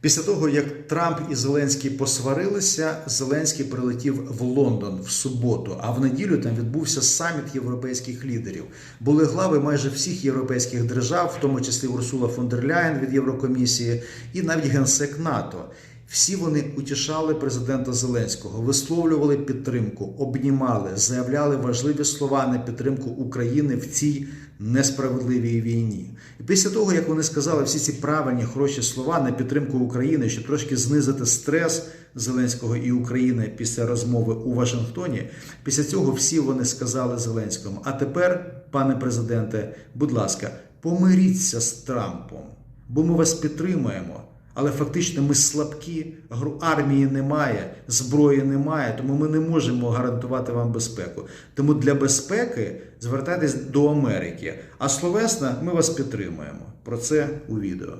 Після того, як Трамп і Зеленський посварилися, Зеленський прилетів в Лондон в суботу, а в неділю там відбувся саміт європейських лідерів. Були глави майже всіх європейських держав, в тому числі Урсула фон дер Ляєн від Єврокомісії, і навіть генсек НАТО. Всі вони утішали президента Зеленського, висловлювали підтримку, обнімали, заявляли важливі слова на підтримку України в цій несправедливій війні. І після того, як вони сказали всі ці правильні хороші слова на підтримку України, щоб трошки знизити стрес Зеленського і України після розмови у Вашингтоні, після цього всі вони сказали Зеленському: а тепер, пане президенте, будь ласка, помиріться з Трампом, бо ми вас підтримуємо. Але фактично ми слабкі, армії немає, зброї немає, тому ми не можемо гарантувати вам безпеку. Тому для безпеки звертайтесь до Америки. А словесно ми вас підтримуємо. Про це у відео.